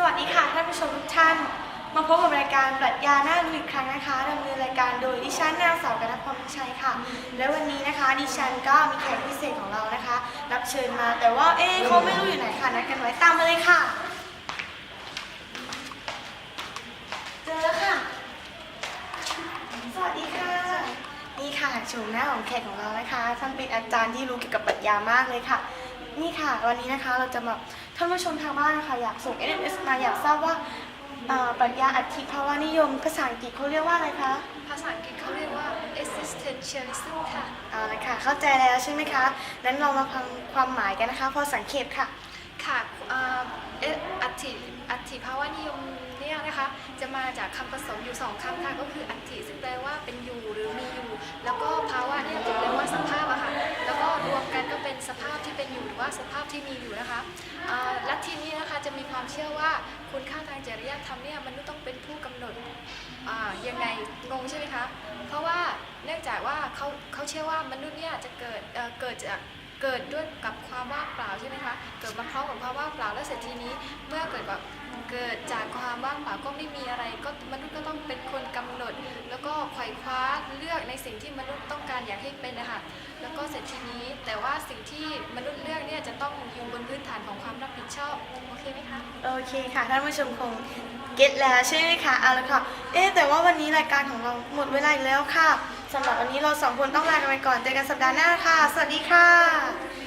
สวัสดีค่ะท่านผู้ชมทุกท่าน มาพบกับรายการปรัชญาหน้ารู้อีกครั้งนะคะดำเนินรายการโดยดิฉันนางสาวกนพรพิชัยค่ะ และวันนี้นะคะดิฉันก็มีแขกพิเศษของเรานะคะ รับเชิญมาแต่ว่าเอ๊ะเขาไม่รู้อยู่ไหนค่ะนัดกันไว้ตามมาเลยค่ะเจอแล้วค่ะ สวัสดีค่ะ นี่ค่ะโฉมหน้าของแขกของเรานะคะท่านเป็นอาจารย์ที่รู้เกี่ยวกับปรัชญามากเลยค่ะ นี่ค่ะวันนี้นะคะเราจะมาท่านผู้ชมทางบ้านนะคะอยากส่ง SMS มาอยากทราบว่าเอ่อปรัชญาอัตถิภาวะนิยมภาษาอังกฤษเขาเรียกว่าอะไรคะภาษาอังกฤษเขาเรียกว่า existentialism ค่ะเอาละค่ะ เข้าใจแล้วใช่ไหมคะนั้นเรามาฟังความหมายกันนะคะ พอสังเกตค่ะค่ะเอ่อเอ่ออัตถิอัตถิภาวะนิยมเนี่ยนะคะ จะมาจากคำผสมอยู่สองคำค่ะก็คืออัตถิซึ่งแปล สภาพที่มีอยู่นะคะลัทธินี้นะคะจะมีความเชื่อว่าคุณค่าทางจริยธรรมเนี่ยมนุษย์ต้องเป็นผู้กำหนดยังไงงงใช่ไหมคะเพราะว่าเนื่องจากว่าเขาเขาเชื่อว่ามนุษย์เนี่ยจะเกิดเเกิดจากเกิดด้วยกับความว่างเปล่าใช่ไหมคะ เกิดมาพร้อมกับความว่างเปล่าแล้วเสร็จทีนี้เมื่อเกิดแบบเกิดจากความว่างเปล่าก็ไม่มีอะไร ก็มนุษย์ก็ต้องเป็นคนกำหนด แล้วก็ไขว่คว้าเลือกในสิ่งที่มนุษย์ต้องการอยากให้เป็นนะคะแล้วก็เสร็จทีนี้แต่ว่าสิ่งที่ม นพื้นฐานของความรับผิดชอบ โอเคไหมคะ โอเคค่ะ ท่านผู้ชมคงเก็ตแล้วใช่ไหมคะเอาละค่ะ เอ๊ะแต่ว่าวันนี้รายการของเราหมดเวลาอีกแล้วค่ะสำหรับวันนี้เราสองคนต้องลากันไปก่อนเจอกันสัปดาห์หน้าค่ะ สวัสดีค่ะ